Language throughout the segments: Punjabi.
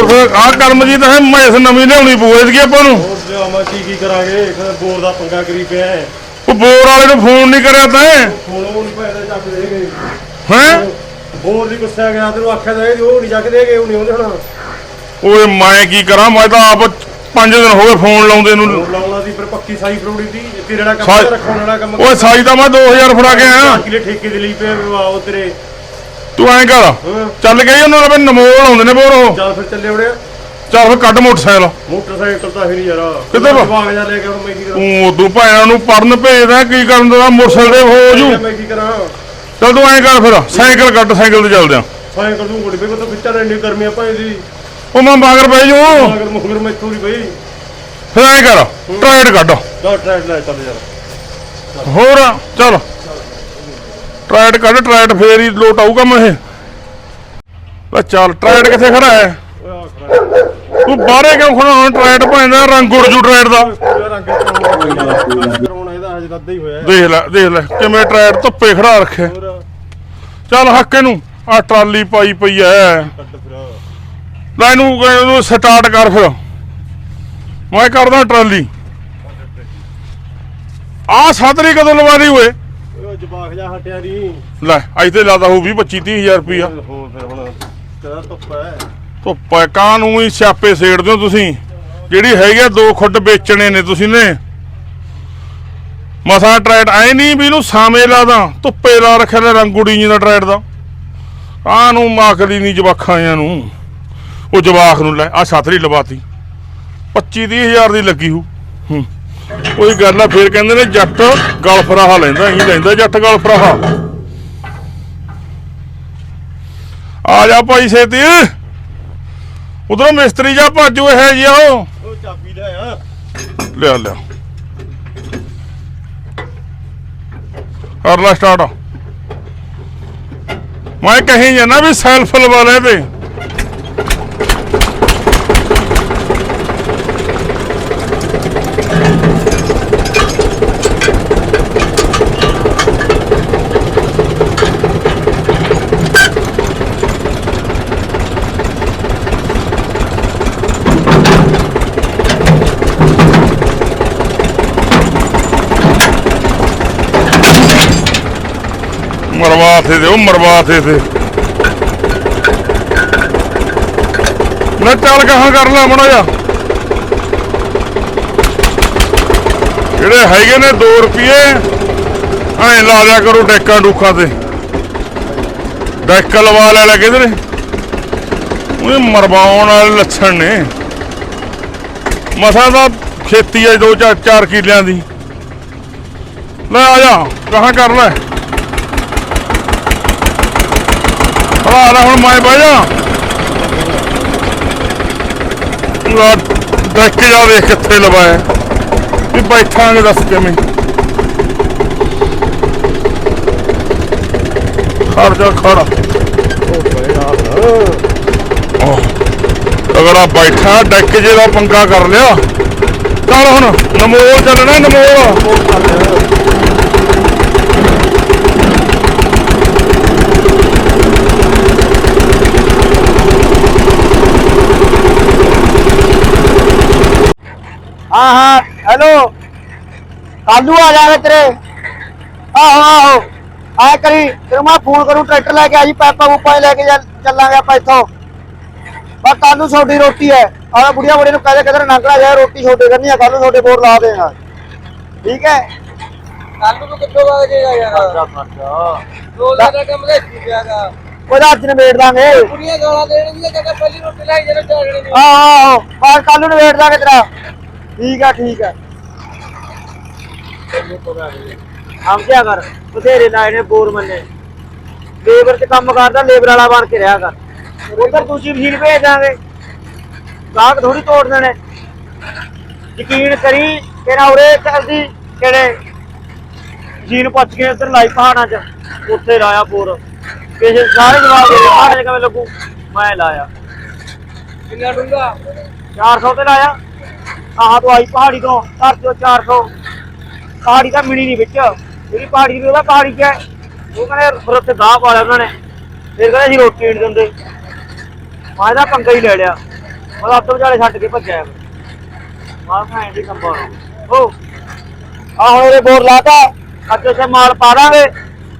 ਹੋਰ ਫਿਰ ਆਹ ਕਰਮਜੀਤ ਹੈ ਮੈਸ ਨਵੀਂ ਲਿਆਉਣੀ ਪਊ ਇਸ ਆਪਾਂ ਨੂੰ? ਹੋਰ ਲਿਆਵਾਂ ਕੀ ਕੀ ਕਰਾਂਗੇ? ਕਹਿੰਦਾ ਬੋਰ ਦਾ ਪੰਗਾ ਕਰੀ ਪਿਆ ਹੈ। ਉਹ ਬੋਰ ਵਾਲੇ ਨੂੰ ਫੋਨ ਨਹੀਂ ਕਰਿਆ ਤੈਂ ਹੁਣ ਉਹ ਨਹੀਂ ਪੈਦਾ ਚੱਕ ਦੇਗੇ ਹੈ? ਬੋਰ ਦੀ ਗੁੱਸਾ ਗਿਆ ਤੈਨੂੰ ਆਖਿਆ ਤਾਂ ਇਹ ਉਹ ਨਹੀਂ ਚੱਕ ਦੇਗੇ ਉਹ ਨਹੀਂ ਆਉਂਦੇ ਹੁਣ ਓਏ ਮੈਂ ਕੀ ਕਰਾਂ? ਮੈਂ ਤਾਂ ਆਪ 5 ਦਿਨ ਹੋ ਗਏ ਫੋਨ ਲਾਉਂਦੇ ਨੂੰ। ਹੋਰ ਲਾਉਣਾ ਸੀ ਫਿਰ ਪੱਕੀ ਸਾਈ ਫਰੋੜੀ ਦੀ ਤੇ ਜਿਹੜਾ ਕੰਮ ਸਾਈ- ਰੱਖਣ ਵਾਲਾ ਕੰਮ ਓਏ ਸਾਈ ਤਾਂ ਮੈਂ 2000 ਫੜਾ ਕੇ ਆਇਆ। ਕਿਲੇ ਠੇਕੇ ਦੇ ਲਈ ਪਿਆ ਵਾਓ ਤੇਰੇ ਤੂੰ ਐਂ ਕਰ ਚੱਲ ਗਈ ਉਹਨਾਂ ਦਾ ਨਮੋਲ ਆਉਂਦੇ ਨੇ ਬੋਰ ਉਹ। ਚੱਲ ਫਿਰ ਚੱਲੇ ਉੜਿਆ ਚੱਲ ਫਿਰ ਕੱਢ ਮੋਟਰਸਾਈਕਲ। ਮੋਟਰਸਾਈਕਲ ਤਾਂ ਫਿਰ ਯਾਰ ਕਿੱਧਰ ਵਾ? ਭਾਗ ਜਾ ਲੈ ਕੇ ਹੁਣ ਮੈਂ ਕੀ ਕਰਾਂ? ਤੂੰ ਉਦੋਂ ਭੈਣਾਂ ਨੂੰ ਪੜਨ ਭੇਜਦਾ ਕੀ ਕਰਨ ਦਾ ਮੋਟਰਸਾਈਕਲ ਤੇ ਹੋ ਜੂ। ਮੈਂ ਕੀ ਕਰਾਂ? ਚੱਲ ਤੂੰ ਐਂ ਕਰ ਫਿਰ ਸਾਈਕਲ ਕੱਢ ਸਾਈਕਲ ਤੇ ਚੱਲਦੇ ਆ। ਤਾਂ ਦੀ। ਉਹ ਮੈਂ ਬਾਗਰ ਪੈ ਜੂ। ਮਗਰ ਮੁਗਰ ਫਿਰ ਐਂ ਕਰ ਕੱਢ। ਟਰੈਕ ਲੈ ਚੱਲ ਯਾਰ। ਹੋਰ ਚੱਲ। ਟਰੈਡ ਕੱਢ ਟਰੈਡ ਫੇਰ ਹੀ ਲੋਟ ਆਊਗਾ ਮੈਂ ਇਹ। ਲੈ ਚੱਲ ਟਰੈਡ ਕਿੱਥੇ ਖੜਾ ਹੈ? ਤੂੰ ਬਾਹਰੇ ਕਿਉਂ ਖੜਾ ਹੁਣ ਟਰੈਡ ਪੈਂਦਾ ਰੰਗ ਉੜ ਜੂ ਟਰੈਡ ਦਾ। ਯਾਰ ਕਰਾਉਣਾ ਇਹਦਾ ਹਜੇ ਰੱਦਾ ਹੀ ਹੋਇਆ ਦੇਖ ਲੈ ਦੇਖ ਲੈ, ਕਿਵੇਂ ਟਰੈਡ ਧੁੱਪੇ ਖੜਾ ਰੱਖਿਆ ਚੱਲ ਹੱਕ ਨੂੰ ਆ ਟਰਾਲੀ ਪਾਈ ਪਈ ਐ। ਲੈ ਇਹਨੂੰ ਇਹਨੂੰ ਸਟਾਰਟ ਕਰ ਫਿਰ। ਮੈਂ ਕਰਦਾ ਟਰਾਲੀ। ਆ ਸਤਰੀ ਕਦੋਂ ਲਵਾਰੀ ਹੋਏ ਉਹ ਜਵਾਖ ਜਾ ਹਟਿਆ ਨਹੀਂ ਲੈ ਅੱਜ ਤੇ ਲਾਦਾ ਹੋਊ 20 25 30000 ਰੁਪਈਆ। ਹੋਰ ਫਿਰ ਹੁਣ ਕਿਹੜਾ ਧੁੱਪ ਹੈ? ਧੁੱਪਾ ਕਾਂ ਨੂੰ ਹੀ ਸਿਆਪੇ ਸੇੜਦੇ ਹੋ ਤੁਸੀਂ? ਜਿਹੜੀ ਹੈਗੀ ਆ ਦੋ ਖੁੱਡ ਵੇਚਣੇ ਨੇ ਤੁਸੀਂ ਨੇ। ਮਸਾ ਟਰੈਡ ਐ ਨਹੀਂ ਵੀ ਇਹਨੂੰ ਸਾਵੇਂ ਲਾਦਾ ਧੁੱਪੇ ਲਾ ਰੱਖਿਆ ਲੈ ਰੰਗੂੜੀ ਜੀ ਦਾ ਟਰੈਡ ਦਾ। ਕਾਂ ਨੂੰ ਮਾਕਲੀ ਨਹੀਂ ਜਵਾਖਾਂ ਨੂੰ? ਉਹ ਜਵਾਖ ਨੂੰ ਲੈ ਆ ਛਤਰੀ ਲਵਾਤੀ। 25 ਤੀਹ ਹਜ਼ਾਰ ਦੀ ਲੱਗੀ ਹੂ ਹੂੰ। ਉਹੀ ਗੱਲ ਆ ਫੇਰ ਕਹਿੰਦੇ ਨੇ ਜੱਟ ਗਲ ਫਰਾਹਾ ਲੈਂਦਾ ਹੀ ਲੈਂਦਾ ਜੱਟ ਗਲ ਫਰਾਹਾ। ਆ ਜਾ ਭਾਈ ਛੇਤੀ ਉਧਰੋਂ ਮਿਸਤਰੀ ਜਾ ਭਾਜੂ ਇਹ ਜੀ ਉਹ। ਉਹ ਚਾਬੀ ਲੈ ਆ। ਲਿਆ ਲਿਆ। ਕਰ ਲੈ ਸਟਾਰਟ ਮੈਂ ਕਹੀ ਜਾਣਾ ਵੀ ਸੈਲਫ ਲਵਾ ਲੈ ਤੇ ਮਰਵਾ ਥੇ ਤੇ ਉਹ ਮਰਵਾ ਥੇ ਤੇ। ਨਾ ਚੱਲ ਕਹਾਂ ਕਰ ਲੈ ਜਿਹੜੇ ਹੈਗੇ ਨੇ 2 ਰੁਪਏ ਐਂ ਲਾ ਦਿਆ ਕਰੋ ਡੈਕਾਂ ਡੂਖਾਂ ਤੇ। ਡੈਕ ਲਵਾ ਲੈ ਲੈ ਕਿਧਰੇ। ਉਹ ਮਰਵਾਉਣ ਵਾਲੇ ਲੱਛਣ ਨੇ। ਮਸਾ ਦਾ ਖੇਤੀ ਐ ਦੋ ਚਾਰ ਚਾਰ ਕਿੱਲਿਆਂ ਦੀ। ਲੈ ਆ ਜਾ, ਕਹਾਂ ਕਰ ਲੈ। ਆ ਲੈ ਹੁਣ ਮੈਂ ਬਹਿ ਜਾ। ਲਾ ਦੇਖ ਜਾ ਵੇਖ ਕਿੱਥੇ ਲਵਾਇਆ। ਵੀ ਬੈਠਾਂਗੇ ਦੱਸ ਕਿਵੇਂ ਖੜ ਜਾ, ਖੜਾ। ਅਗਲਾ ਬੈਠਾ, ਡੈਕ ਜੇ ਦਾ ਪੰਗਾ ਕਰ ਲਿਆ। ਚੱਲ ਹੁਣ, ਨਮੋਲ ਚੱਲਣਾ, ਨਮੋਲ। ਹਾਂ ਹਾਂ ਹੈਲੋ। ਕਾਲੂ ਆ ਜਾਵੇ ਤੇਰੇ। ਆਹੋ ਆਹੋ। ਆ ਕਰੀ ਤੈਨੂੰ ਮੈਂ ਫੋਨ ਕਰੂੰ ਟਰੈਕਟਰ ਲੈ ਕੇ ਆ ਜੀ ਪੈਪਾ ਪੂਪਾ ਲੈ ਕੇ ਚੱਲ- ਚੱਲਾਂਗੇ ਆਪਾਂ ਇੱਥੋਂ। ਬਸ ਕਾਲੂ ਛੋਟੀ ਰੋਟੀ ਹੈ। ਆਹ ਬੁੜੀਆ ਬੁੜੀ ਨੂੰ ਕਹਦੇ ਕਿਧਰ ਨੰਗਲਾ ਜਾ ਰੋਟੀ ਛੋਟੇ ਕਰਨੀ ਆ ਕਾਲੂ ਛੋਟੇ ਬੋਰ ਲਾ ਦੇਗਾ ਠੀਕ ਹੈ? ਕੱਲ ਨੂੰ ਕਿੱਥੋਂ ਆ ਜਾਏਗਾ ਯਾਰ? ਦੋ ਲੱਖ ਦਾ ਕੰਮ ਲੈ ਪਿਆਗਾ ਉਹਦਾ ਅੱਜ ਨਵੇੜ ਦਾਂਗੇ। ਕੁੜੀਆਂ ਗਾਲਾਂ ਦੇਣਗੀਆਂ ਕਹਿੰਦਾ ਪਹਿਲੀ ਰੋਟੀ ਲਾਈ ਜਦੋਂ ਚਾੜਣੀ ਨਹੀਂ ਆਹੋ ਆਹੋ। ਬਸ ਕਾਲੂ ਨਵੇੜ ਦਾਂਗੇ ਤੇਰਾ। ਠੀਕ ਆ ਠੀਕ ਆ। ਸਮਝਿਆ ਕਰ? ਬਥੇਰੇ ਲਾਏ ਨੇ ਬੋਰ ਮੰਨੇ ਲੇਬਰ ਤੇ ਕੰਮ ਕਰਦਾ ਲੇਬਰ ਵਾਲਾ ਬਣ ਕੇ ਰਿਹਾ ਕਰ। ਉਧਰ ਦੂਜੀ ਮਸ਼ੀਨ ਭੇਜ ਦਾਂਗੇ। ਗਾਹਕ ਥੋੜੀ ਤੋੜ ਦੇਣੇ। ਯਕੀਨ ਕਰੀ ਤੇਰਾ ਉਰੇ ਚੱਲਦੀ ਕਿਹੜੇ? ਮਸ਼ੀਨ ਪੁੱਛ ਕੇ ਉਧਰ ਲਾਈ ਪਹਾੜਾਂ 'ਚ। ਉੱਥੇ ਲਾਇਆ ਬੋਰ। ਕਿਸੇ ਸਾਰੇ ਜਵਾਬ ਦੇ ਪਹਾੜਾਂ ਕਿਵੇਂ ਲੱਗੂ? ਮੈਂ ਲਾਇਆ। ਕਿੰਨਾ ਡੂੰਗਾ 400 ਤੇ ਲਾਇਆ। ਆਹ ਤੋਂ ਆਈ ਪਹਾੜੀ ਤੋਂ, ਧਰ ਤੋਂ 400 ਪਹਾੜੀ ਤਾਂ ਮਿਲੀ ਨਹੀਂ ਵਿੱਚ। ਜਿਹੜੀ ਪਹਾੜੀ ਦੀ ਉਹਦਾ ਪਹਾੜੀ ਚ ਉਹ ਕਹਿੰਦੇ ਫਿਰ ਉੱਥੇ ਗਾਹ ਪਾ ਲਿਆ ਉਹਨਾਂ ਨੇ। ਫਿਰ ਕਹਿੰਦੇ ਅਸੀਂ ਰੋਟੀ ਨਹੀਂ ਦਿੰਦੇ। ਮੈਂ ਤਾਂ ਪੰਗਾ ਹੀ ਲੈ ਲਿਆ। ਉਹ ਅੱਧ ਵਿਚਾਲੇ ਛੱਡ ਕੇ ਭੱਜਿਆ। ਮਾਰ ਭੈਣ ਦੀ ਕੰਬਾ ਹੋ। ਆ ਉਹਦੇ ਬੋਰ ਲਾਤਾ। ਅੱਜ ਅਸੀਂ ਮਾਲ ਪਾ ਦਾਂਗੇ।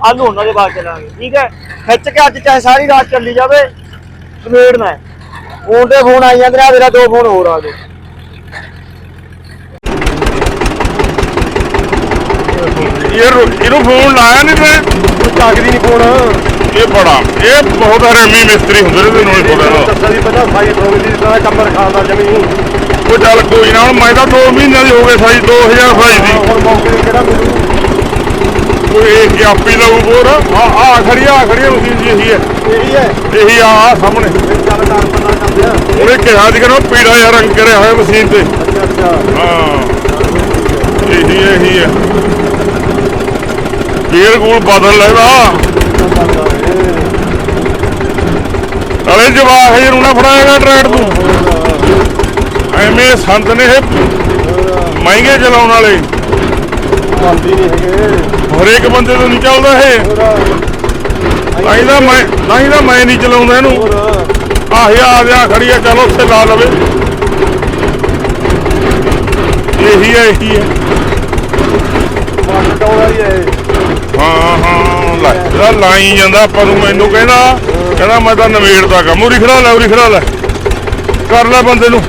ਆਲੂ ਉਹਨਾਂ ਦੇ ਬਾਅਦ ਚਲਾਂਗੇ। ਠੀਕ ਹੈ? ਖਿੱਚ ਕੇ ਅੱਜ ਚਾਹੇ ਸਾਰੀ ਰਾਤ ਚੱਲੀ ਜਾਵੇ। ਸਮੇੜਨਾ ਫੋਨ ਤੇ ਫੋਨ ਆਈ ਜਾਂਦੇ ਆ ਮੇਰਾ ਦੋ ਫੋਨ ਹੋਰ ਆ ਗਏ। ਇਹ ਇਹਨੂੰ ਫੋਨ ਲਾਇਆ ਨਹੀਂ ਮੈਂ। ਚੱਕਦੀ ਨਹੀਂ ਫੋਨ ਇਹ ਬੜਾ ਇਹ ਬਹੁਤ ਹਰਮੀ ਮਿਸਤਰੀ ਹੁੰਦੇ ਨੇ ਪਤਾ ਇਹਦਾ। ਦੱਸਿਆ ਦੀ ਪਹਿਲਾਂ ਸਾਈ ਫੋਨ ਦੀ ਦਾ ਕੰਮ ਰਖਾਉਂਦਾ ਜਮੀਨ ਉਹ ਚੱਲ ਕੋਈ ਨਾ ਹੁਣ ਮੈਂ ਤਾਂ 2 ਮਹੀਨਿਆਂ ਦੀ ਹੋ ਗਏ ਸਾਈ 2000 ਸਾਈ ਦੀ। ਹੁਣ ਮੌਕੇ ਤੇ ਕਿਹੜਾ ਮਿਲੂ? ਉਹ ਇਹ ਕੀ ਆਪੀ ਲਊ ਬੋਰ ਆ ਆ ਖੜੀ ਆ ਖੜੀ ਮਸ਼ੀਨ ਜੀ ਇਹੀ ਹੈ। ਇਹੀ ਹੈ? ਇਹੀ ਆ ਆ ਸਾਹਮਣੇ। ਚੱਲ ਕਰ ਪਤਾ ਕਰਦੇ ਆ। ਉਹਨੇ ਕਿਹਾ ਸੀ ਕਿ ਪੀੜਾ ਜਿਹਾ ਰੰਗ ਕਰਿਆ ਹੋਇਆ ਮਸ਼ੀਨ ਤੇ। ਅੱਛਾ ਅੱਛਾ। ਹਾਂ। ਇਹੀ ਹੈ, ਇਹੀ ਹੈ। ਗੇਰ ਗੂਲ ਬਦਲ ਲੈਦਾ ਅਰੇ ਜਵਾਹ ਇਹ ਨੂੰ ਨਾ ਫੜਾਏਗਾ ਟਰੈਕਟ ਤੂੰ ਐਵੇਂ ਸੰਤ ਨੇ ਇਹ ਮਹਿੰਗੇ ਚਲਾਉਣ ਵਾਲੇ। ਬੰਦੀ ਨਹੀਂ ਹੈਗੇ ਹਰੇਕ ਬੰਦੇ ਤੋਂ ਨਹੀਂ ਚੱਲਦਾ ਇਹ। ਨਹੀਂ ਤਾਂ ਮੈਂ, ਨਹੀਂ ਤਾਂ ਮੈਂ ਨਹੀਂ ਚਲਾਉਂਦਾ ਇਹਨੂੰ। ਆਹ ਆ ਗਿਆ ਖੜੀ ਆ, ਚਲੋ ਉੱਥੇ ਲਾ ਲਵੇ। ਇਹੀ ਹੈ ਇਹੀ ਹੈ ਵਾਟਰ ਟਾਉਣ ਵਾਲੀ ਹੈ ਹਾਂ ਹਾਂ ਲੈ ਇਹਦਾ ਲਾਈ ਜਾਂਦਾ ਆਪਾਂ ਨੂੰ ਮੈਨੂੰ ਕਹਿੰਦਾ ਕਹਿੰਦਾ ਮੈਂ ਤਾਂ ਨਵੇੜਦਾ ਕੰਮ ਉਰੀ ਖੜਾ ਲੈ ਉਰੀ ਖੜਾ ਲੈ। ਕਰ ਲੈ ਬੰਦੇ ਨੂੰ।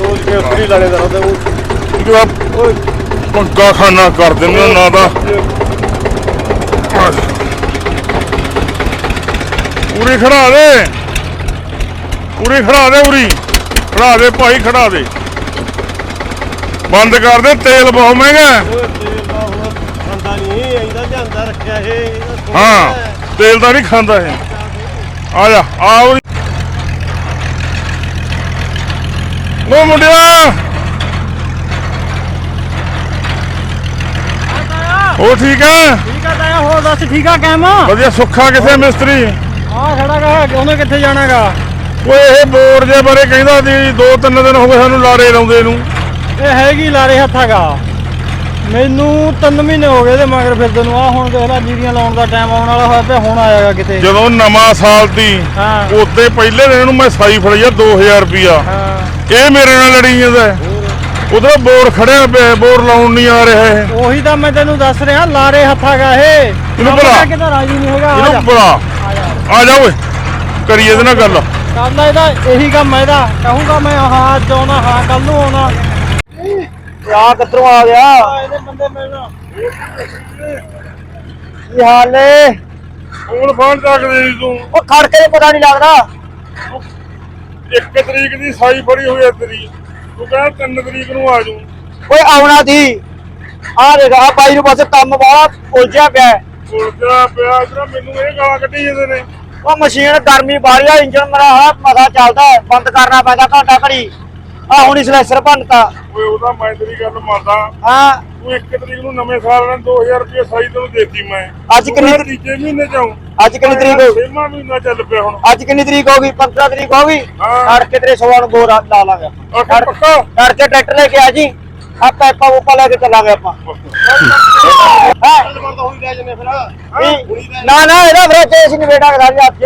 ਉਹ ਕਿ ਫਰੀ ਲਾਣੇ ਦਾ ਹੁੰਦਾ ਉਹ ਜਿਹੜਾ ਪੰਗਾ ਖਾਨਾ ਕਰ ਦਿੰਦੇ ਨਾ ਤਾਂ। ਉਰੀ ਖੜਾ ਦੇ। ਉਰੀ ਖੜਾ ਦੇ ਉਰੀ ਖੜਾ ਦੇ ਭਾਈ ਖੜਾ ਦੇ। ਬੰਦ ਕਰ ਦੇ ਤੇਲ ਬਹੁਤ ਮਹਿੰਗਾ ਹੈ। ਓਏ ਤੇਲ ਦਾ ਹੁਣ ਖਾਂਦਾ ਨਹੀਂ ਇਹਦਾ ਧਿਆਨ ਰੱਖਿਆ ਇਹ ਇਹਦਾ ਸੋਹਣਾ ਹਾਂ ਹੈ। ਤੇਲ ਤਾਂ ਨਹੀਂ ਖਾਂਦਾ ਇਹ। ਆ ਜਾ ਆ ਉਰੀ ਉਹ ਮੁੰਡਿਆ ਉਹ ਠੀਕ ਹੈ? ਠੀਕ ਆ ਤਾਇਆ ਹੋਰ ਦੱਸ ਠੀਕ ਆ ਕੈਮ ਵਧੀਆ ਸੁੱਖਾ ਕਿਥੇ ਮਿਸਤਰੀ? ਆ ਖੜਾ ਗਾ ਉਹਨੇ ਕਿੱਥੇ ਜਾਣਾਗਾ? ਓਏ ਇਹ ਬੋਰ ਜੇ ਬਾਰੇ ਕਹਿੰਦਾ ਸੀ ਦੋ ਤਿੰਨ ਦਿਨ ਹੋ ਗਏ ਸਾਨੂੰ ਲਾਰੇ ਲਾਉਂਦੇ ਨੂੰ। ਇਹ ਹੈਗੀ ਲਾਰੇ ਹੱਥਾਗਾ ਮੈਨੂੰ 3 ਮਹੀਨੇ ਹੋ ਗਏ ਤੇ ਮਗਰ ਫਿਰਦੇ ਨੂੰ। ਆ ਹੁਣ ਦੇਖ ਲੈ ਜੀਰੀਆਂ ਲਾਉਣ ਦਾ ਟਾਈਮ ਆਉਣ ਵਾਲਾ ਹੋਇਆ ਤੇ ਹੁਣ ਆਇਆਗਾ ਕਿਤੇ। ਜਦੋਂ ਨਵਾਂ ਸਾਲ ਦੀ ਹਾਂ। ਪਹਿਲੇ ਦਿਨ ਨੂੰ ਮੈਂ ਸਾਈ ਫੜਿਆ 2000 ਰੁਪਿਆ ਹਾਂ। ਇਹ ਮੇਰੇ ਨਾਲ ਲੜੀ ਜਾਂਦਾ ਉਧਰ ਬੋਰ ਖੜਿਆ ਪਿਆ ਬੋਰ ਲਾਉਣ ਨਹੀਂ ਆ ਰਿਹਾ ਇਹ। ਉਹੀ ਤਾਂ ਮੈਂ ਤੈਨੂੰ ਦੱਸ ਰਿਹਾ ਲਾਰੇ ਹੱਥਾਗਾ ਇਹ। ਇਹਨੂੰ ਭਲਾ। ਰਾਜੀ ਨਹੀਂ ਹੈਗਾ ਆ ਜਾ। ਇਹਨੂੰ ਬੜਾ ਆ ਜਾ। ਆ ਜਾ ਓਏ ਕਰੀਏ ਇਹਦੇ ਨਾਲ ਗੱਲ। ਕਰਦਾ ਇਹਦਾ ਇਹੀ ਕੰਮ ਹੈ ਇਹਦਾ। ਕਹੂੰਗਾ ਮੈਂ ਹਾਂ ਅੱਜ ਆਉਣਾ ਹਾਂ ਕੱਲ ਨੂੰ ਆਉਣਾ। ਆ ਕਿੱਧਰੋਂ ਆ ਗਿਆ? ਇਹਦੇ ਬੰਦੇ ਮਿਲਣਾ। ਕੀ ਹਾਲ ਨੇ? ਹੁਣ ਫੋਨ ਚੱਕਦੇ ਨਹੀਂ ਤੂੰ। ਉਹ ਖੜਕੇ ਦੇ ਪਤਾ ਨਹੀਂ ਲੱਗਦਾ। ਇੱਕ ਤਰੀਕ ਦੀ ਸਾਈ ਫੜੀ ਹੋਈ ਹੈ ਤੇਰੀ। ਤੂੰ ਕਹਿੰਦਾ ਤਿੰਨ ਤਰੀਕ ਨੂੰ ਆ ਜਾਊਂ। ਓਏ ਆਉਣਾ ਦੀ। ਆ ਦੇਖ ਆ ਬਾਈ ਨੂੰ ਬਸ ਕੰਮ ਵਾਲਾ ਉਲਝਿਆ ਪਿਆ। ਉਲਝਿਆ ਪਿਆ ਇਧਰ ਮੈਨੂੰ ਇਹ ਗਾਲਾਂ ਕੱਢੀ ਜਾਂਦੇ ਨੇ। ਉਹ ਮਸ਼ੀਨ ਗਰਮੀ ਬਾਹਲੀ ਆ ਇੰਜਨ ਮੇਰਾ ਹਾਂ ਮਸਾ ਚੱਲਦਾ ਬੰਦ ਕਰਨਾ ਪੈਂਦਾ ਘੰਟਾ ਘੜੀ। ਆ ਹੁਣ ਇਸ ਲੈਸਰ ਭੰਨਤਾ। ਓਏ ਉਹਦਾ ਮੈਂ ਤੇਰੀ ਗੱਲ ਮੰਨਦਾ। ਹਾਂ। ਤੂੰ ਇੱਕ ਤਰੀਕ ਨੂੰ ਨਵੇਂ ਸਾਲ ਨਾਲ 2000 ਰੁਪਏ ਸਾਈ ਤੈਨੂੰ ਦੇਤੀ ਮੈਂ। ਅੱਜ ਕਿੰਨੀ ਤੂੰ ਕਹਿੰਦਾ ਤੀਜੇ ਮਹੀਨੇ ਚ ਆਊਂ ਅੱਜ ਕਿੰਨੀ ਤਰੀਕ ਹੋ ਗਈ? ਛੇਵਾਂ ਮਹੀਨਾ ਚੱਲ ਪਿਆ ਹੁਣ। ਅੱਜ ਕਿੰਨੀ ਤਰੀਕ ਹੋ ਗਈ? 15 ਤਰੀਕ ਹੋ ਗਈ? ਹਾਂ। ਅੜ ਕੇ ਤੇਰੇ ਸਵਾਲ ਨੂੰ ਗੋਰਾ ਲਾ ਲਾਂਗੇ ਆਖਰ ਪੱਕਾ? ਅੜ ਕੇ ਟਰੈਕਟਰ ਲੈ ਕੇ ਆ ਜੀ। ਆ ਪੈਪਾ ਉਪਾ ਲੈ ਕੇ ਚੱਲਾਂਗੇ ਆਪਾਂ। ਨਾ ਨਾ ਇਹਦਾ ਫਿਰ ਕੇਸ ਨਹੀਂ ਬੇਟਾ ਕਰਾ ਜੀ ਅੱਜ।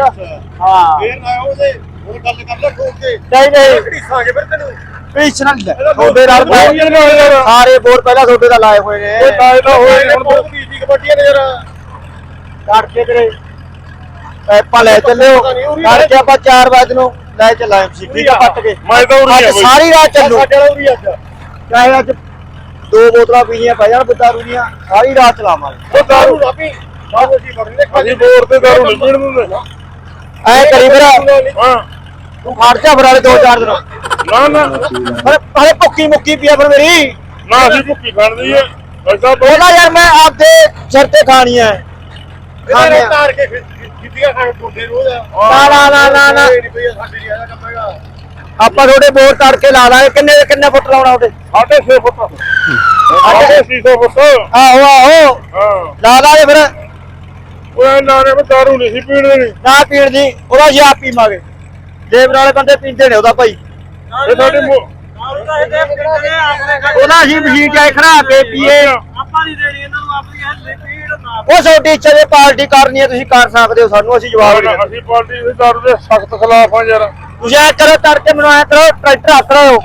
ਹਾਂ। ਫੇਰ ਨਾ ਉਹਦੇ ਹੁਣ ਗੱਲ ਕਰ ਲੈ ਠੋਕ ਕੇ। ਨਹੀਂ ਨਹੀਂ। ਘੜੀਸਾਂਗੇ ਫਿਰ ਤੈਨੂੰ? ਪੀਛ ਨਾਲ ਤੁਹਾਡੇ ਨਾਲ ਸਾਰੇ ਬੋਰ ਪਹਿਲਾਂ ਤੁਹਾਡੇ ਦਾ ਲਾਏ ਹੋਏ ਨੇ। ਓਏ ਲਾਏ ਤਾਂ ਹੋਏ ਨੇ, ਹੁਣ ਬਹੁਤ ਬੀਜੀ ਕਬੱਡੀਆਂ ਨੇ ਯਾਰ। ਕਰਕੇ ਤੇਰੇ ਪੈਪਾ ਲੈ ਚੱਲਿਓ ਕਰਕੇ ਆਪਾਂ 4 ਵਜੇ ਨੂੰ ਲੈ ਚੱਲਾਂਗੇ ਸਿੱਧੀ ਦਾ ਪੱਟ ਕੇ। ਮੈਂ ਤਾਂ ਉਰੀ ਅੱਜ ਆ ਬਈ। ਸਾਰੀ ਰਾਤ ਚੱਲੂ। ਸਾਡੇ ਵਾਲਾ ਉਰੀ ਅੱਜ। ਚਾਹੇ ਅੱਜ ਦੋ ਬੋਤਲਾਂ ਪੀਣੀਆਂ ਪੈ ਜਾਣ ਬਦਾਰੂ ਦੀਆਂ ਸਾਰੀ ਰਾਤ ਚਲਾਵਾਂਗੇ। ਉਹ ਦਾਰੂ ਨਾ ਪੀ। ਦਾਰੂ ਕੀ ਕਰਨੀ ਅਸੀਂ ਬੋਰ ਤੇ ਦਾਰੂ ਨਹੀਂ ਪੀਣ ਦਿੰਦੇ। ਐ ਕਰੀ ਮੇਰਾ ਹਾਂ। ਤੂੰ ਖੜ ਜਾ ਫਿਰ ਵਾਲੇ ਦੋ ਚਾਰ ਦਿਨ। ਨਾ ਨਾ। ਹਲੇ ਹਲੇ ਭੁੱਕੀ ਮੁੱਕੀ ਪੀਆ ਫਿਰ ਮੇਰੀ। ਨਾ ਅਸੀਂ ਭੁੱਖੀ ਖਾਣਦੀ ਐਸਾ ਬੋਲ ਯਾਰ ਮੈਂ ਆਪਦੇ ਸਿਰ ਤੇ ਖਾਣੀ ਐ ਇਹਨੇ ਤਾਰ ਕੇ ਖਿੱਚੀਆਂ ਖਾਣ ਟੁੱਟੇ ਰੋਜ਼ ਨਾ ਨਾ ਨਾ ਨਾ ਨਾ। ਪਈ ਆਪਾਂ ਤੁਹਾਡੇ ਬੋਰ ਤੜਕੇ ਲਾ ਲਾਂਗੇ। ਕਿੰਨੇ ਕਿੰਨੇ ਫੁੱਟ ਲਾਉਣਾ ਉਹਦੇ? ਸਾਢੇ 6 ਫੁੱਟ। ਸਾਢੇ 600 ਫੁੱਟ। ਆਹੋ ਆਹੋ। ਹਾਂ। ਲਾ ਲਾਂਗੇ ਫਿਰ। ਓਏ ਨਾਰੇ ਮੈਂ ਦਾਰੂ ਨਹੀਂ ਪੀਣ ਦੇਣੀ। ਨਾ ਪੀਣ ਦੀ ਉਹਦਾ ਜੀ ਆਪ ਪੀਵਾਂਗੇ ਦੇਵਰ ਵਾਲੇ ਬੰਦੇ ਪੀਂਦੇ ਨੇ ਉਹਦਾ ਭਾਈ। ਇਹ ਸਾਡੇ ਮੂੰਹ- ਉਹਦਾ ਅਸੀਂ ਮਸ਼ੀਨ ਚਾਹੇ ਖੜਾ ਕੇ ਪੀਏ। ਆਪਾਂ ਨਹੀਂ ਦੇਣੀ ਇਹਨਾਂ ਨੂੰ ਆਪਣੀ ਹੈ ਪੀੜ ਉਹ ਛੋਟੀ ਇੱਛਾ ਜੇ ਪਾਰਟੀ ਕਰਨੀ ਹੈ ਤੁਸੀਂ ਕਰ ਸਕਦੇ ਹੋ ਸਾਨੂੰ ਅਸੀਂ ਜਵਾਬ ਨਹੀਂ ਦਿੰਦੇ। ਅਸੀਂ ਪਾਰਟੀ ਦੇ ਦਾਰੂ ਦੇ ਸਖਤ ਖਿਲਾਫ ਆ ਯਾਰ। ਤੁਸੀਂ ਐ ਕਰੋ ਤੜਕੇ ਮੈਨੂੰ ਐ ਕਰੋ ਟਰੈਕਟਰ ਹੱਥ ਲਓ।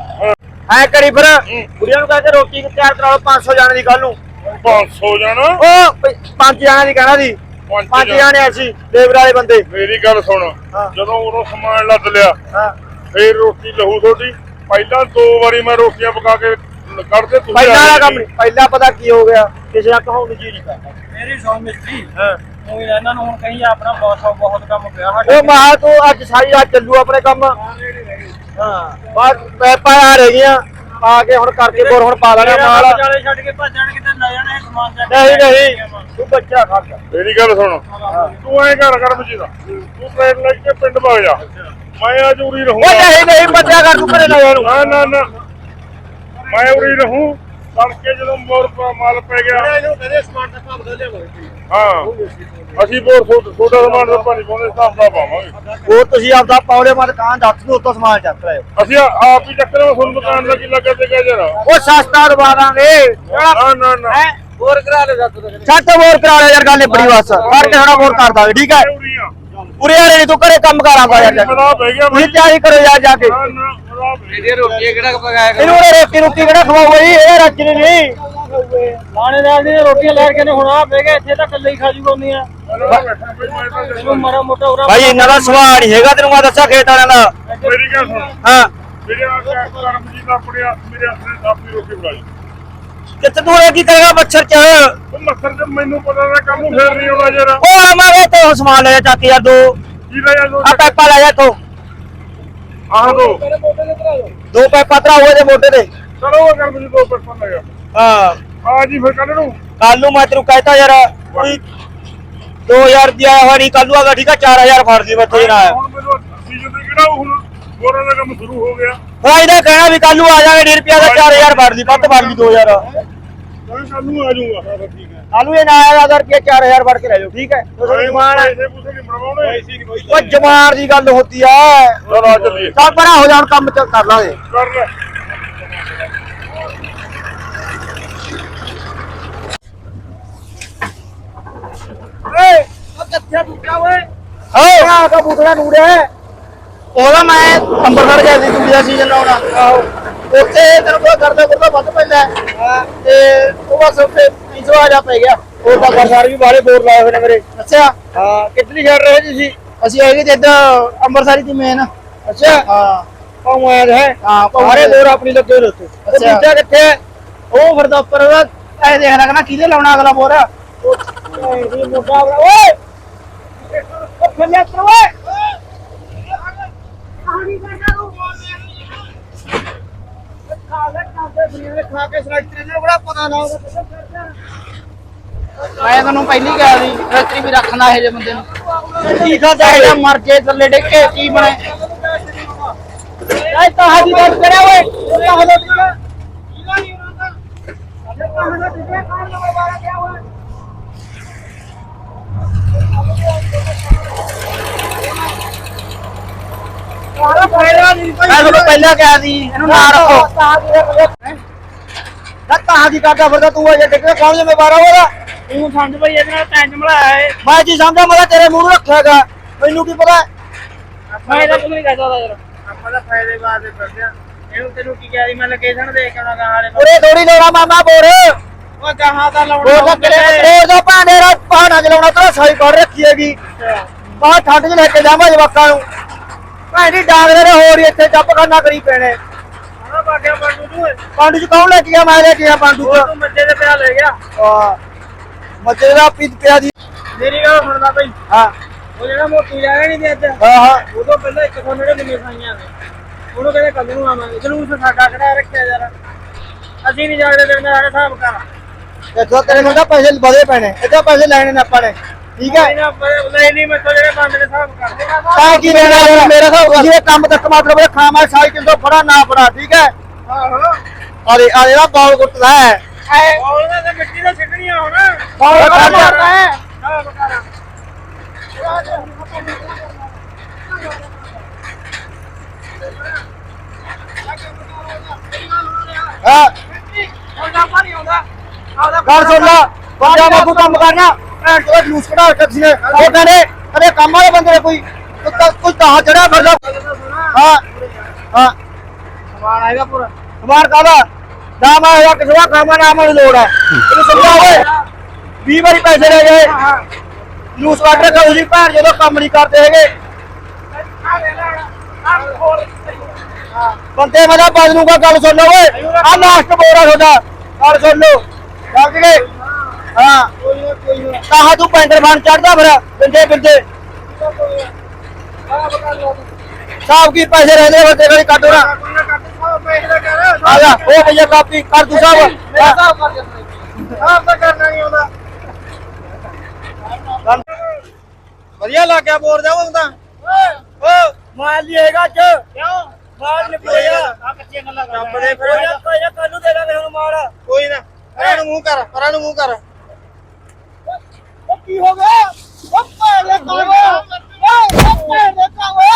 ਐ ਕਰੀ ਫਿਰ ਕੁੜੀਆਂ ਨੂੰ ਕਹਿੰਦੇ ਰੋਟੀ ਤਿਆਰ ਕਰਾ ਲਓ 500 ਜਾਣੇ ਦੀ ਕੱਲ ਨੂੰ। 500 ਜਾਣਾ? ਉਹ ਪ- ਪੰਜ ਜਾਣੇ ਦੀ ਕਹਿਣਾ ਦੀ ਪੰਜ ਜਾਣੇ। ਅਸੀਂ ਲੇਬਰ ਵਾਲੇ ਬੰਦੇ। ਮੇਰੀ ਗੱਲ ਸੁਣ। ਹਾਂ। ਜਦੋਂ ਉਦੋਂ ਸਮਾਨ ਲੱਦ ਲਿਆ ਹਾਂ। ਫੇਰ ਰੋਟੀ ਲਹੂ ਤੁਹਾਡੀ। ਪਹਿਲਾਂ ਦੋ ਵਾਰੀ ਮੈਂ ਰੋਟੀਆਂ ਪਕਾ ਕੇ ਕੱਢਦੇ ਤੁਸੀਂ ਪਹਿਲਾਂ ਆ ਵਾਲਾ ਕੰਮ ਨਹੀਂ। ਪਹਿਲਾਂ ਪਤਾ ਕੀ ਹੋ ਗਿਆ ਕਿਸੇ ਦਾ ਕਹਾਉਣ ਜੀ ਨਹੀਂ ਕਰਦਾ। ਮੇਰੀ ਸੌ ਮਿਸਤਰੀ। ਹਾਂ। ਉਹ ਇਹਨਾਂ ਨੂੰ ਹੁਣ ਕਹੀਂ ਆਪਣਾ ਬਹੁਤ ਬਹੁਤ ਕੰਮ ਪਿਆ ਸਾਡੇ ਉਹ ਮਹਾ ਤੂੰ ਅੱਜ ਸਾਰੀ ਰਾਤ ਚੱਲੂ ਆਪਣੇ ਕੰਮ। ਹਾਂ ਬਾਅਦ ਪੈਪਾ ਆ ਰਹਿ ਗਈਆਂ ਪਾ ਕੇ ਹੁਣ ਕਰਕੇ ਬੋਰ ਹੁਣ ਪਾ ਲੈਣਾ ਨਾਲ। ਚਾਲੇ ਛੱਡ ਕੇ ਭੱਜਣ ਕਿਤੇ ਜਾਣੇ ਨਹੀਂ ਨਹੀਂ ਤੂੰ ਬੱਚਾ ਖੜ ਮੇਰੀ ਗੱਲ ਸੁਣ। ਤੂੰ ਐਂ ਕਰ ਕਰ ਮਜੀ ਦਾ। ਤੂੰ ਟ੍ਰੇਨ ਲੈ ਕੇ ਪਿੰਡ ਵਗ ਜਾ। ਮੈਂ ਅੱਜ ਉਰੀ ਉਹ ਰਹੂੰਗਾ ਨਹੀਂ ਨਹੀਂ ਬੱਚਾ ਕਰ ਤੂੰ ਘਰੇ ਲੈ ਜਾ ਇਹਨੂੰ ਨਾ ਨਾ ਨਾ। ਮੈਂ ਉਰੀ ਰਹੂੰ। ਤੜਕੇ ਜਦੋਂ ਮੋਰ ਪਾ ਮਾਲ ਪੈ ਗਿਆ। ਇਹਨੂੰ ਕਹਿੰਦੇ ਸਮਾਨ ਦਾ ਕੰਮ ਦੇ ਲਿਆਵਾਂਗੇ ਹਾਂ। ਅਸੀਂ ਬੋਰ ਛੋਟਾ ਸਮਾਨ ਦਾ ਪਾਣੀ ਪਾਉਂਦੇ ਸਾਫ਼ ਦਾ ਪਾਵਾਂਗੇ। ਉਹ ਤੁਸੀਂ ਆਪਦਾ ਪੌੜੇ ਮਤ ਕਾਂ ਦੱਸ ਨੂੰ ਉੱਤੋਂ ਸਮਾਨ ਚੱਕ ਲਿਓ ਅਸੀਂ ਆਪ ਹੀ ਚੱਕਰ ਤੁਹਾਨੂੰ ਦੁਕਾਨ ਦਾ ਕੀ ਲੱਗਾ ਤੇ ਗਿਆ ਜਰਾ ਉਹ ਸਸਤਾ ਦਵਾ ਦਾਂਗੇ। ਨਾ ਨਾ ਨਾ। ਹੋਰ ਕਰਾ ਲੈ ਛੱਟ ਹੋਰ ਕਰਾ ਲੈ ਯਾਰ ਗੱਲ ਨਿਬੜੀ ਬਸ। ਕਰਕੇ ਥੋੜਾ ਹੋਰ ਕਰ ਦਾਂਗੇ ਠੀਕ ਹੈ? ਉਰੀ ਆ ਆ ਨਹੀਂ ਤੂੰ ਘਰੇ ਕੰਮ ਕਰਾਂਗਾ ਯਾਰ। ਜਾ ਕੇ। ਗਿਆ ਤੁਸੀਂ ਤਿਆਰੀ ਕਰੋ ਯਾਰ ਜਾ ਕੇ। ਨਾ ਨਾ ਮਰਾ ਬਹਿ ਗਿਆ ਇਹਨੂੰ ਉਰੇ ਰੋਟੀ ਰੋਟੀ ਕਿਹੜਾ ਖਵਾਊਗਾ ਜੀ? ਇਹ ਰੱਜਣੀ ਨਹੀਂ। ਲਾਣੇਦਾਰ ਦੀ ਰੋਟੀਆਂ ਲੈ ਕੇ ਨੇ ਹੁਣ ਆ ਬਹਿ ਗਏ ਇੱਥੇ ਤਾਂ ਇਕੱਲੇ ਹੀ ਖਾ ਜੂਗਾ ਹੁੰਦੀਆਂ ਬੈਠਾ ਬਈ ਮੈਂ ਤਾਂ ਇਹਨੂੰ ਮਾਰਾ ਮੋਟਾ ਉਰਾ ਭਾਈ ਇਹਨਾਂ ਦਾ ਸੁਭਾਅ ਨਹੀਂ ਹੈਗਾ ਤੈਨੂੰ ਮੈਂ ਦੱਸਾਂ ਖੇਤ ਵਾਲਿਆਂ ਦਾ। ਮੇਰੀ ਗੱਲ ਸੁਣ। ਹਾਂ। ਮੇਰੇ ਆ ਕੇ ਕਰਮ ਜੀ ਦਾ ਆਪਣੇ ਆ- ਮੇਰੇ ਹੱਥ ਨੇ ਆਪਣੀ ਰੋਟੀ ਬਣਾਈ। ਕਿੱਥੇ ਤੂੰ ਇਹ ਕੀ ਕਰੇਗਾ ਮੱਛਰ ਚ? ਉਹ ਮੱਖਰ ਤੇ ਮੈਨੂੰ ਪਤਾ ਨਾ ਕੰਮ ਫੇਰ ਨਹੀਂ ਆਉਣਾ ਜਰਾ। ਉਹ ਆਵਾਂਗੇ ਤੇ ਸਮਾਨ ਲੈ ਜਾ ਚੱਕ ਯਾਰ ਦੋ। ਕੀ ਲੈ ਜਾ ਦੋ? ਆ ਪੈਪਾ ਲੈ ਜਾ ਤੋ ਆਹ ਦੋ। ਦੋ ਪੈਪਾ ਤਰਾ ਹੋਏ ਦੇ ਮੋਢੇ ਤੇ। ਚਲੋ ਉਹ ਜੀ ਦੋ ਪਰਸਨ ਲੈ ਜਾ। ਹਾਂ। ਆ ਜੀ ਫਿਰ ਕੱਲ ਨੂੰ ਕੱਲ ਨੂੰ ਮੈਂ ਤੈਨੂੰ ਕਹਿਤਾ ਯਾਰ ਕੋਈ 2000 ਦੀ ਆਇਆ ਨਹੀਂ ਕੱਲ ਨੂੰ ਆਗਾ ਠੀਕ ਆ 4000 ਫੜ ਦੀ ਮੈਥੋਂ ਜਨਾ ਹੁਣ ਮੈਨੂੰ ਸੀਜ਼ਨ ਤੇ ਕਿਹੜਾ ਹੁਣ ਗੋਰਾਂ ਦਾ ਕੰਮ ਸ਼ੁਰੂ ਹੋ ਗਿਆ। ਹਾਂ ਇਹਦਾ ਕਹਿਣਾ ਵੀ ਕੱਲ ਨੂੰ ਆ ਜਾਗੇ 1 ਰੁਪਿਆ ਦਾ 4000 ਫੜ ਦੀ ਵੱਧ ਫੜ ਲਈ 2000 ਮੈਂ ਕੱਲ ਨੂੰ ਆ ਜਾਊਗਾ। ਠੀਕ ਹੈ। ਕੱਲ ਨੂੰ ਇਹ ਨਾ ਆਇਆ 1000 ਰੁਪਿਆ 4000 ਫੜ ਕੇ ਲੈ ਜਾਓ ਠੀਕ ਹੈ? ਤੁਸੀਂ ਜਮਾਨ ਹੈ। ਪੈਸੇ ਪੂਸੇ ਨਹੀਂ ਬਣਵਾਉਣੇ। ਉਹ ਜਮਾਨ ਦੀ ਗੱਲ ਹੁੰਦੀ ਆ। ਚਲ ਆ ਚੱਲੀਏ। ਚੱਲ ਪਰਾਂ ਹੋ ਜਾਣ ਕੰਮ ਚ ਕਰ ਲਾਂਗੇ। ਕਰ ਲੈ। ਓਏ ਉਹ ਕਿੱਥੇ ਬੁੱਟਾ ਓਏ। ਹਾਂ। ਆ ਕਾ ਬੁੱਟਾ ਨੂੜਿਆ ਉਹਦਾ ਮੈਂ ਅੰਬਰਸਰ ਗਿਆ ਸੀ ਕੁੜੀ ਦਾ। ਸੀਜ਼ਨ ਲਾਉਣਾ ਆਹੋ। ਉੱਥੇ ਤੈਨੂੰ ਕੋਈ ਕਰਦਾ ਕਰਦਾ ਵੱਧ ਪੈਂਦਾ ਹਾਂ। ਤੇ ਉਹ ਬਸ ਉੱਥੇ 300 ਆ ਜਾ ਪੈ ਗਿਆ। ਹੋਰ ਤਾਂ ਸਰਦਾਰ ਵੀ ਬਾਹਲੇ ਬੋਰ ਲਾਏ ਹੋਏ ਨੇ ਮੇਰੇ। ਅੱਛਾ। ਹਾਂ ਕਿੱਧਰ ਛੱਡ ਰਹੇ ਤੁਸੀਂ? ਅਸੀਂ ਹੈਗੇ ਤੇ ਇੱਧਰ ਅੰਮ੍ਰਿਤਸਰੀ ਦੀ ਮੇਨ ਅੱਛਾ। ਹਾਂ। ਉਹ ਆਇਆ ਹੈ ਹਾਂ ਸਾਰੇ ਬੋਰ ਆਪਣੀ ਲੱਗੇ ਹੋਏ ਉੱਥੇ। ਉਹ ਦੂਜਾ ਕਿੱਥੇ ਹੈ? ਉਹ ਫਿਰ ਦਾ ਉੱਪਰ। ਉਹਦਾ ਐ ਦੇਖ ਰੱਖਣਾ ਕਿਹਦੇ ਲਾਉਣਾ ਅਗਲਾ ਬੋਰ? ਉਹ ਇਹ ਮੁੰਡਾ ਓਏ! ਉਹ ਫੱਲਿਆ ਕਰ ਓਏ! ਮੈਂ ਤੁਹਾਨੂੰ ਪਹਿਲੀ ਕਿਹਾ ਸੀ ਫੈਕਟਰੀ ਵੀ ਰੱਖਣਾ ਇਹ ਜੇ ਬੰਦੇ ਨੂੰ। ਕੀ ਖਾਦਾ ਹੈ ਮਰ ਜੇ ਥੱਲੇ ਡਿੱਗ ਕੀ ਬਣੇ? ਐ ਤਾਂ ਹਾਜੀ ਬਾਤ ਕਰਿਆ ਓਏ। ਤਾਂ ਹਲੋ ਮੈਂ ਤੁਹਾਨੂੰ ਪਹਿਲਾਂ ਕਿਹਾ ਸੀ ਇਹਨੂੰ ਨਾ ਰੱਖੋ। ਨਾ ਤਾਂ ਦੀ ਕਾਟਾ ਫਿਰਦਾ ਤੂੰ ਅਜੇ ਡਿੱਗਦਾ ਕੌਣ ਜ਼ਿੰਮੇਵਾਰ ਆ ਉਹਦਾ? ਤੂੰ ਸਮਝ ਬਈ ਇਹਦੇ ਨਾਲ ਟੈਂਜ ਮਲਾਇਆ ਏ ਮੈਂ ਜੀ ਸਮਝਦਾ ਮੈਂ ਤਾਂ ਤੇਰੇ ਮੂੰਹ ਨੂੰ ਰੱਖਿਆਗਾ ਮੈਨੂੰ ਕੀ ਪਤਾ? ਮੈਂ ਇਹਦਾ ਕੁਝ ਨਹੀਂ ਕਹਦਾ ਯਾਰ। ਆਪਾਂ ਤਾਂ ਫਾਇਦੇ ਬਾਅਦ ਕਰਦੇ ਆ ਇਹਨੂੰ ਤੈਨੂੰ ਕੀ ਕਿਹਾ ਸੀ? ਮੈਂ ਲੋਕੇਸ਼ਨ ਦੇ ਕੇ ਆਉਣਾ ਗਾਹਾਂ ਵਾਲੇ ਉਰੇ ਥੋੜੀ ਲਾਉਣਾ ਮਾਮਾ ਬੋਰ। ਉਹ ਗਾਹਾਂ ਦਾ ਲਾਉਣਾ ਬੋਰ ਦਾ ਭਾਂਡੇ ਦਾ ਤਾਂ ਸਾਈ ਪੜ ਰੱਖੀ ਹੈਗੀ। ਬਾਹਰ ਠੰਡ 'ਚ ਲੈ ਕੇ ਜਾਵਾਂ ਜਵਾਕਾਂ ਨੂੰ। ਭੈਣੀ ਡਾਂਗਦੇ ਨੇ ਹੋਰ ਹੀ ਇੱਥੇ ਜੱਪ ਕਰਨਾ ਕਰੀ ਪੈਣੇ। ਆਹ ਬਾਗਿਆ ਤੂੰ ਓਏ। ਪਾਂਡੂ 'ਚ ਕੌਣ ਲੈ ਕੇ ਗਿਆ? ਮੈਂ ਲੈ ਕੇ ਗਿਆ ਪਾਂਡੂ ਉਹ 'ਚ ਤੂੰ ਮੱਜੇ ਦੇ ਪਿਆ ਲੈ ਗਿਆ। ਆ ਮੱਜੇ ਦਾ ਪੀਤ ਪਿਆ ਦੀ ਮੇਰੀ ਗੱਲ ਸੁਣਦਾ ਬਈ। ਹਾਂ। ਉਹ ਜਿਹੜਾ ਮੋਤੀ ਜਾ ਨਹੀਂ ਦੇ ਅੱਜ ਹਾਂ ਹਾਂ। ਉਹ ਤੋਂ ਪਹਿਲਾਂ ਇੱਕ ਸੌ ਨੜਿਨਵੇਂ ਸਾਈਆਂ ਨੇ। ਉਹਨੂੰ ਕਹਿੰਦੇ ਕੱਲ ਨੂੰ ਆਵਾਂਗੇ। ਜਲੂਸ ਸਾਡਾ ਕਿਹੜਾ ਰੱਖਿਆ ਯਾਰ ਅਸੀਂ ਨਹੀਂ ਜਾਣਦੇ ਤੇਰੇ ਨਾਲ ਹਿਸਾਬ ਕਰ। ਦੇਖੋ ਤੇਰੇ ਨੂੰ ਪੈਸੇ ਵਧੇ ਪੈਣੇ। ਇਹਦਾ ਪੈਸੇ ਲੈਣੇ ਨੇ ਆਪਾਂ ਨੇ। ਠੀਕ ਹੈ? ਇਹਨਾਂ ਪਰ ਲੈ ਨਹੀਂ ਮੈਂ ਜਿਹੜੇ ਬੰਦੇ ਦੇ ਹਿਸਾਬ ਕਰ ਤਾਂ ਕੀ ਲੈਣਾ ਹੁਣ ਮੇਰਾ ਤਾਂ ਇਹ ਕੰਮ ਤੱਕ ਮਤਲਬ ਰੱਖਾਂ ਮੈਂ ਸਾਈਕਲ ਤੋਂ ਫੜਾ ਨਾ ਫੜਾ ਠੀਕ ਹੈ? ਆਹੋ। ਅਰੇ ਅਰੇ ਦਾ ਬਾਲ ਕੁੱਟਦਾ ਹੈ। ਉਹਨਾਂ ਦੇ ਮਿੱਟੀ ਦਾ ਸਿੱਟਣੀ ਆ ਹੁਣ। ਬਾਲ ਮਾਰਦਾ ਹੈ ਹਿਸਾਬ ਕਰ ਹਾਂ। ਉਹਦਾ ਪਾਣੀ ਆਉਂਦਾ। ਆਉਂਦਾ ਗੱਲ ਸੁਣ ਲਾ। ਪੰਜਾ ਵਾਂਗੂ ਕੰਮ ਕਰਨਾ ਭੈਣ ਚੋਦ ਜਲੂਸ ਕਢਾ ਕੇ ਤੁਸੀਂ ਨੇ ਉਹ ਕਹਿੰਦੇ ਕਦੇ ਕੰਮ ਵਾਲੇ ਬੰਦੇ ਨੇ ਕੋਈ ਕੋਈ- ਕੋਈ ਕਹਾ ਚੜਿਆ ਫਿਰਦਾ। ਹਾਂ ਹਾਂ। ਸਮਾਨ ਆਏਗਾ ਪੂਰਾ। ਸਮਾਨ ਕਾਹਦਾ? ਨਾ ਮੈਂ ਕਿਸੇ ਦਾ ਕੰਮ ਨਾ ਮੈਨੂੰ ਲੋੜ ਹੈ ਇਹਨੂੰ ਸਮਝਾ ਓਏ। 20 ਵਾਰੀ ਪੈਸੇ ਲੈ ਗਏ। ਜਲੂਸ ਕੱਢ ਕੇ ਤੁਸੀਂ ਭੈਣ ਜਦੋਂ ਕੰਮ ਨਹੀਂ ਕਰਦੇ ਹੈਗੇ। ਬੰਦੇ ਮੇਰਾ ਬਦਲੂਗਾ ਗੱਲ ਸੁਣ ਲਓ ਓਏ। ਆ ਲਾਸਟ ਬੋਰਾ ਤੁਹਾਡਾ। ਗੱਲ ਸੁਣ ਲਓ। ਸਮਝ ਗਏ ਹਾਂ। ਕਹਾ ਤੂੰ ਪੈਂਟਰ ਬਣ ਚੜਦਾ ਫਿਰ ਬਿੰਦੇ ਬਿੰਦੇ ਸਾਬ ਕੀ ਪੈਸੇ ਰਹਿੰਦੇ ਬੰਦੇ ਕੋਲ ਕੱਢੋ ਨਾ ਆ ਜਾ ਉਹ ਭਈਆ ਕਾਪੀ ਕਰ ਤੂੰ ਸਾਹਿਬ ਆਪ ਤਾਂ ਕਰਨਾ ਨਹੀਂ ਆਉਂਦਾ। ਵਧੀਆ ਲੱਗ ਗਿਆ ਬੋਰ ਜਾ ਹੁੰਦਾ ਓ ਮਾਲ ਲਿਏਗਾ ਅੱਜ। ਕਿਉਂ? ਮਾਲ ਨਿਕਲਿਆ ਆ ਕੱਚੀਆਂ ਗੱਲਾਂ ਕਰ ਰੱਬ ਦੇ ਫਿਰ ਕੋਈ ਨਾ ਕੱਲੂ ਦੇ ਦਾਂਗੇ ਹੁਣ ਮਾਲ। ਕੋਈ ਨਾ। ਪਰਾਂ ਨੂੰ ਮੂੰਹ ਕਰ ਪਰਾਂ ਨੂੰ ਮੂੰਹ ਕਰ। ਉਹ ਕੀ ਹੋ ਗਿਆ? ਉਹ ਪਾਲੇ ਕਾਵੇ ਉਹ ਪਾਲੇ ਕਾਵੇ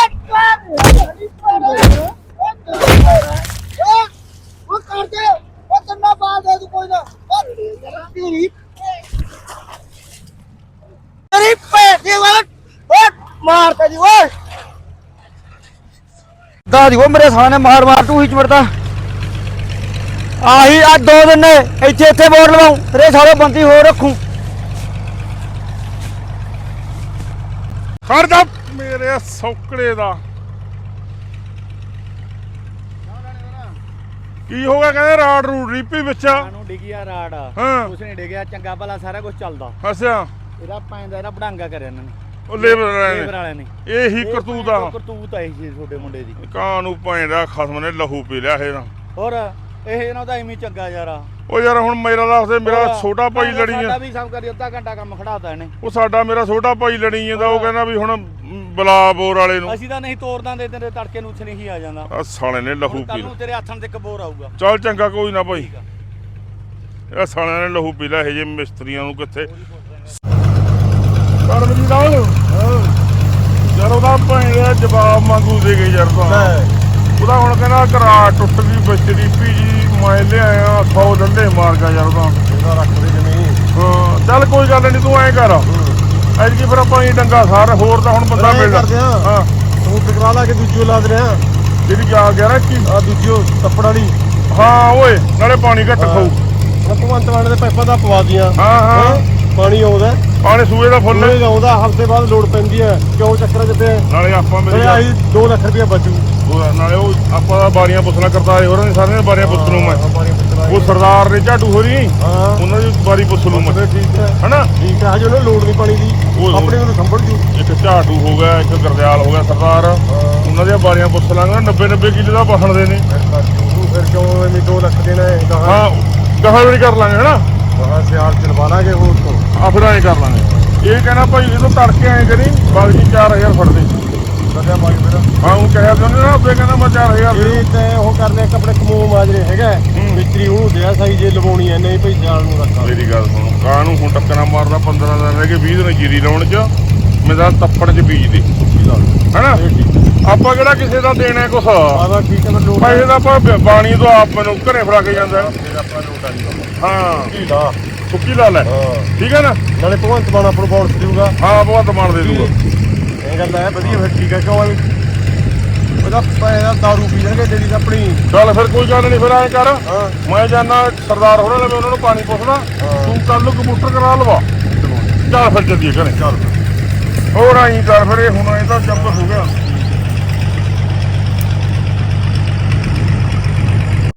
ਉਹ ਕਰਦੇ ਉਹ ਕੰਨਾ ਬਾਦ ਦੇ ਤੂੰ ਕੋਈ ਨਾ। ਉਹ ਤੇਰੀ ਤੇਰੀ ਪੈਸੇ ਵਾਲਾ। ਓਏ ਮਾਰਤਾ ਜੀ, ਓਏ। ਦਾਦੀ ਉਹ ਮੇਰੇ ਸਾਹਮਣੇ ਮਾਰ ਮਾਰ ਤੂੰ ਹੀ ਚਵੜਦਾ ਆਹੀ ਆ ਦੋ ਦਿਨ ਨੇ ਇੱਥੇ ਇੱਥੇ ਬੋਰ ਲਵਾਉ। ਰੇ ਸਾਰੇ ਬੰਦੀ ਹੋਰ ਰੱਖੂ। ਖੜ ਜਾ। ਮੇਰੇ ਸੌਕੜੇ ਦਾ। ਕੀ ਹੋ ਗਿਆ ਕਹਿੰਦੇ ਰਾੜ ਰੂੜ ਰੀਪੀ ਵਿੱਚ? ਨੂੰ ਡਿਗਿਆ ਰਾੜ। ਹਾਂ। ਕੁਛ ਨਹੀਂ ਡਿਗਿਆ ਚੰਗਾ ਭਲਾ ਸਾਰਾ ਕੁਝ ਚੱਲਦਾ। ਅੱਛਾ। ਇਹਦਾ ਪੈਂਦਾ ਇਹਦਾ ਬੜਾਂਗਾ ਕਰਿਆ ਇਹਨਾਂ ਨੇ। ਉਹ ਲੇਬਰ ਲੇਬਰ ਵਾਲਿਆਂ ਵਾਲਿਆਂ ਨੇ। ਨੇ ਇਹੀ ਕਰਤੂਤ ਆ। ਕਰਤੂਤ ਆਈ ਸੀ ਛੋਟੇ ਮੁੰਡੇ ਦੀ। ਕਾਂ ਨੂੰ ਪੈਂਦਾ ਖਸਮ ਨੇ ਲਹੂ ਪੀ ਲਿਆ ਇਹ ਤਾਂ ਹੋਰ ਇਹ ਇਹਨਾਂ ਦਾ ਐਵੇਂ ਹੀ ਚੰਗਾ ਯਾਰਾ। ਉਹ ਯਾਰ ਹੁਣ ਮੇਰਾ ਦੱਸਦੇ ਮੇਰਾ ਹੋਰ, ਛੋਟਾ ਭਾਈ ਲੜੀ ਸਾਡਾ ਆ ਵੀ ਸਭ ਕਰੀ ਅੱਧਾ ਘੰਟਾ ਕੰਮ ਖੜਾਤਾ ਇਹਨੇ। ਉਹ ਸਾਡਾ ਮੇਰਾ ਛੋਟਾ ਭਾਈ ਲੜੀ ਜਾਂਦਾ ਉਹ ਕਹਿੰਦਾ ਵੀ ਹੁਣ ਬਲਾ ਬੋਰ ਵਾਲੇ ਨੂੰ। ਅਸੀਂ ਤਾਂ ਨਹੀਂ ਤੋੜਦਾਂ ਦੇ ਤੇਰੇ ਤੜਕੇ ਨੂੰ ਉੱਥੇ ਨਹੀਂ ਆ ਜਾਂਦਾ। ਆ ਸਾਲੇ ਨੇ ਲਹੂ ਹੁਣ ਪੀ ਕੱਲ ਲਿਆ। ਨੂੰ ਤੇਰੇ ਹੱਥਾਂ ਤੇ ਕਬੋਰ ਆਊਗਾ। ਚੱਲ ਚੰਗਾ ਕੋਈ ਨਾ ਭਾਈ। ਆ। ਇਹ ਸਾਲਿਆਂ ਨੇ ਲਹੂ ਪੀ ਲਿਆ ਇਹ ਜੇ ਮਿਸਤਰੀਆਂ ਨੂੰ ਕਿੱਥੇ ਕਰਮਜੀਤ ਰਾਹੁਲ। ਯਾਰ ਉਹਦਾ ਭੈਣ ਜਵਾਬ ਮੰਗੂ ਦੇ ਗਏ ਯਾਰ ਤਾਂ। ਉਹਦਾ ਹੁਣ ਕਹਿੰਦਾ ਕਰਾ ਟੁੱਟ ਗਈ ਵਿਚੜੀ ਜੀ ਮੈਂ ਲਿਆਇਆ 100 ਡੰਡੇ ਮਾਰ ਗਿਆ ਯਾਰ ਉਹਦਾ। ਇਹਦਾ ਰੱਖ ਦੇ ਜਮੀਨ। ਹਾਂ ਚੱਲ ਕੋਈ ਗੱਲ ਨਹੀਂ ਤੂੰ ਐਂ ਕਰ। ਐਤਕੀ ਫਿਰ ਆਪਾਂ ਹੀ ਡੰਗਾ ਸਾਰ ਹੋਰ ਤਾਂ ਹੁਣ ਬੰਦਾ ਮਿਲਦਾ। ਹਾਂ। ਤੂੰ ਟਕਰਾ ਲਾ ਕੇ ਦੂਜੀ ਲਾ ਦੇ ਰਿਹਾ। ਜਿਹੜੀ ਜਾ ਗਿਆ ਨਾ ਕੀ ਆ ਦੂਜੀ ਤੱਪੜ ਵਾਲੀ। ਹਾਂ ਓਏ ਨਾਲੇ ਪਾਣੀ ਘੱਟ ਖਾਊ। ਭਗਵੰਤ ਮਾਨ ਦੇ ਪੈਪਾਂ ਦਾ ਪਵਾ ਦੀਆਂ ਹਾਂ ਹਾਂ? ਪਾਣੀ ਆਉਂਦਾ। ਪਾਣੀ ਸੂਏ ਦਾ ਫੁੱਲ। ਆਉਂਦਾ ਹਫ਼ਤੇ ਬਾਅਦ ਲੋਡ ਪੈਂਦੀ ਹੈ। ਕਿਉਂ ਚੱਕਰਾਂ ਪਿਆ? ਨਾਲੇ ਆਪਾਂ ਮੇਰੀ ਆਹੀ 2 ਲੱਖ ਰੁਪਇਆ ਬਚੂ। ਉਹ ਨਾਲੇ ਉਹ ਆਪਾਂ ਦਾ ਬਾਰੀਆਂ ਪੁੱਛਣਾ ਕਰਦਾ ਹੋਰਾਂ ਨੇ ਸਾਰਿਆਂ ਨੇ ਬਾਰੀਆਂ ਪੁੱਛ ਲੂ ਮੈਂ। ਉਹ ਸਰਦਾਰ ਨੇ ਝਾਟੂ ਹੋਰੀ ਹਾਂ। ਉਹਨਾਂ ਦੀ ਬਾਰੀ ਪੁੱਛ ਲੂ ਮੈਂ। ਫਿਰ ਠੀਕ ਹੈ। ਹਨਾ? ਠੀਕ ਹੈ ਹਜੇ ਉਹਨੂੰ ਲੋਡ ਨਹੀਂ ਪਾਣੀ ਦੀ। ਉਹ- ਆਪਣੇ ਨੂੰ ਸੰਭਲ ਜੂ। ਇੱਕ ਝਾਟੂ ਹੋ ਗਿਆ ਇੱਕ ਗਰਦਿਆਲ ਹੋ ਗਿਆ ਸਰਦਾਰ। ਉਹਨਾਂ ਦੀਆਂ ਬਾਰੀਆਂ ਪੁੱਛ ਲਾਂਗਾ 90 90 ਕਿੱਲੇ ਦਾ ਬਖਣ ਦੇ ਨੇ। ਫਿਰ ਕਰ ਤੂੰ ਫਿਰ ਕਿਉਂ ਐਵੇਂ 2 ਲੱਖ ਦੇਣਾ ਹੈ ਹਾਂ ਗਾਹਾਂ ਵੀ ਕਰ ਲਾਂਗੇ ਹਨਾ? ਗਾਹਾਂ ਸਿਆਲ ਚਲਵਾ ਲਾਂਗੇ ਹੋਰ ਤੋਂ। ਆ ਫਿਰ ਐਂ ਕਰ ਲਾਂਗੇ। ਇਹ ਕਹਿੰਦਾ ਭਾਈ ਜਦੋਂ ਤੜਕੇ ਐਂ ਕਰੀ ਬਾਕੀ 4000 ਫੜ ਦੇ ਕਰਿਆ ਬਾਈ ਮੇਰਾ ਹਾਂ ਉਹ ਕਹਿਆ ਤੇ ਉਹਨੇ ਨਾ ਆਪੇ ਕਹਿੰਦਾ ਮੈਂ 4000 ਦੇ ਇਹ ਤੇ ਉਹ ਕਰਨੇ ਇੱਕ ਆਪਣੇ ਕਮੋ ਮਾਜਰੇ ਹੈਗਾ ਮਿਸਤਰੀ ਉਹਨੂੰ ਦਿਆ ਸਹੀ ਜੇ ਲਵਾਉਣੀ ਐ ਨਹੀਂ ਭਈ ਸਿਆਲ ਨੂੰ ਰੱਖਾ। ਮੇਰੀ ਗੱਲ ਸੁਣੋ ਕਾਂ ਨੂੰ ਹੁਣ ਟੱਕਣਾ ਮਾਰਦਾ 15 ਦਿਨ ਰਹਿ ਗਏ 20 ਦਿਨ ਜੀਰੀ ਲਾਉਣ ਚ ਮੇਰਾ ਤੱਫੜ ਚ ਬੀਜ ਦੇ। ਹੈਨਾ? ਆਪਾਂ ਕਿਹੜਾ ਕਿਸੇ ਦਾ ਦੇਣਾ ਹੈ ਕੁਛ? ਆਦਾ ਠੀਕ ਹੈ ਮੈਂ ਲੋਡ ਪੈਸੇ ਦਾ ਆਪਾਂ ਬ- ਬਾਣੀ ਤੋਂ ਆਪ ਮੈਨੂੰ ਘਰੇ ਫੜਾ ਕੇ ਜਾਂਦਾ ਆਪਾਂ ਹਾਂ। ਠੀਕ ਆ ਸੁੱਕੀ ਲਾ ਲੈ। ਹਾਂ। ਠੀਕ ਹੈ ਨਾ? ਨਾਲੇ ਭਗਵੰਤ ਮਾਨ ਆਪਾਂ ਨੂੰ ਬੌਂਸ ਦੇਊਗਾ ਹਾਂ ਬਹੁਤ ਮਾਰ ਦੇ ਦੂਗਾ ਇਹ ਗੱਲ ਹੈ ਵਧੀਆ ਫਿਰ ਠੀਕ ਹੈ ਕਿਉਂ ਐਵੇਂ ਉਹਦਾ ਪੈਸਾ ਦਾਰੂ ਪੀ ਲੈਣਗੇ ਜਿਹੜੀ ਆਪਣੀ ਚੱਲ ਫਿਰ ਕੋਈ ਗੱਲ ਨਹੀਂ ਫਿਰ ਐਂ ਕਰ। ਹਾਂ। ਮੈਂ ਜਾਣਾ ਸਰਦਾਰ ਹੋਣਾ ਲਵੇ ਉਹਨਾਂ ਨੂੰ ਪਾਣੀ ਪੁੱਛਦਾ। ਤੂੰ ਕੱਲ ਨੂੰ ਕੰਪਿਊਟਰ ਕਰਾ ਲਵਾ। ਚੱਲ ਫਿਰ ਜਲਦੀ ਘਰੇ। ਚੱਲ। ਹੋਰ ਆਈ ਕਰ ਫਿਰ ਇਹ ਹੁਣ ਇਹ ਤਾਂ ਜੱਬ ਹੋ ਗਿਆ।